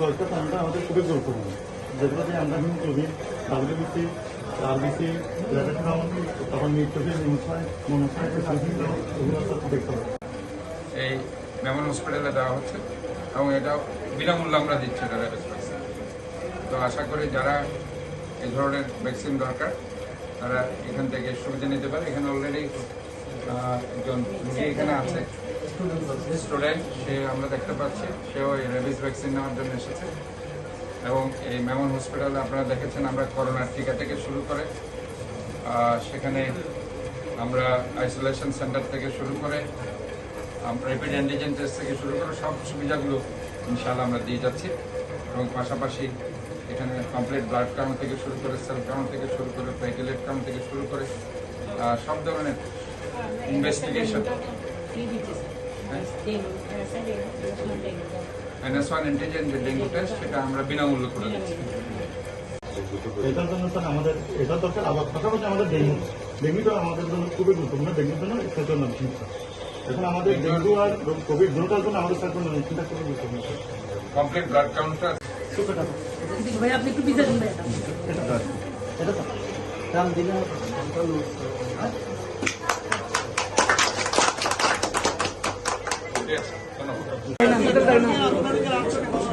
আমাদের খুবই গুরুত্বপূর্ণ। যেগুলোতে আমরা হিমোগ্লোবিন আরবিসি এই মেমন হসপিটালে দেওয়া হচ্ছে এবং এটা বিনামূল্যে আমরা দিচ্ছি তো আশা করি যারা এই ধরনের ভ্যাকসিন দরকার, তারা এখান থেকে সুবিধা নিতে পারে। এখানে অলরেডি একজন এখানে আছে। স্টুডেন্ট সে আমরা দেখতে পাচ্ছি। সেও এই র্যাবিস ভ্যাকসিন নেওয়ার জন্য এসেছে। এবং এই মেমন হসপিটালে আপনারা দেখেছেন আমরা করোনার টিকা থেকে শুরু করে সেখানে আমরা আইসোলেশন সেন্টার থেকে শুরু করে র্যাপিড অ্যান্টিজেন টেস্ট থেকে শুরু করে সব সুবিধাগুলো ইনশাআল্লাহ আমরা দিয়ে যাচ্ছি। এবং পাশাপাশি এখানে কমপ্লিট ব্লাড কাউন্ট থেকে শুরু করে সেল কাউন্ট থেকে শুরু করে প্লেটেলেট কাউন্ট থেকে শুরু করে সব ধরনের ইনভেস্টিগেশন এনএস ওয়ান অ্যান্টিজেন যে ডেঙ্গু টেস্ট সেটা আমরা বিনামূল্য করে দিচ্ছি। এটার জন্য স্যার আমাদের এটা দরকার আবার পাশাপাশি আমাদের ডেঙ্গু ডেঙ্গুটা আমাদের জন্য খুবই গুরুত্বপূর্ণ ডেঙ্গুর জন্য সেটার এখন আমাদের ডেঙ্গু আর কোভিড দুটোটার জন্য আমাদের স্যার কোনো চিন্তা খুবই গুরুত্বপূর্ণ। কমপ্লিট ব্লাড কাউন্টটা ভাই আপনি একটু পিছিয়ে এটা। এটা স্যার এটা স্যার রাম দিলে ঠিক আছে ধন্যবাদ হচ্ছে আরে দাঁড়ান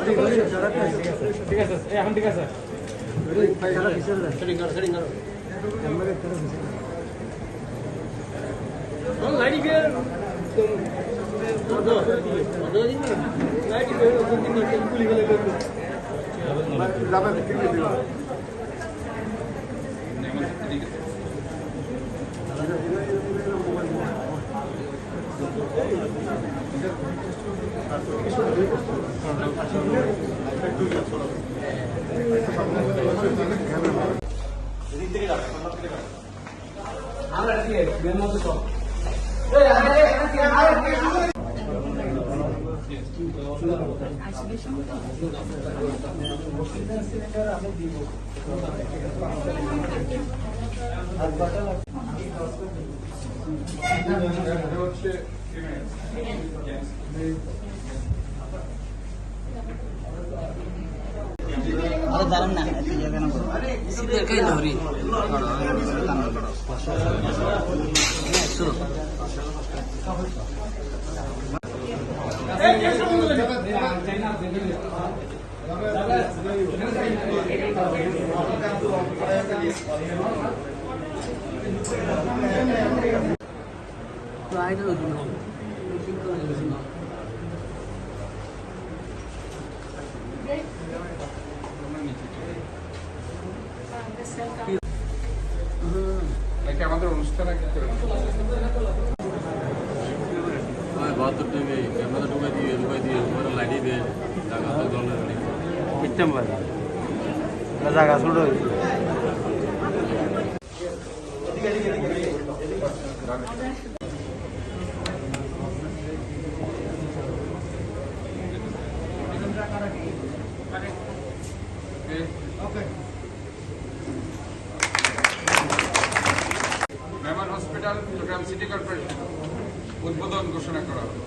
না হচ্ছে ইয়ে কেন করো শীতের খাই ধরি প্রায় নাকি আমাদের অনুষ্ঠান আগে করে বাহাত্তর টিভি ক্যামেরা ঢুকে দিয়ে ঢুকে দিয়ে উপরে লাইটিয়ে দিয়ে জায়গা তো জলের নেই মিথ্যাম ভাই জায়গা ছোট Memon Hospital Chattogram city corporation উদ্বোধন ঘোষণা করা হবে।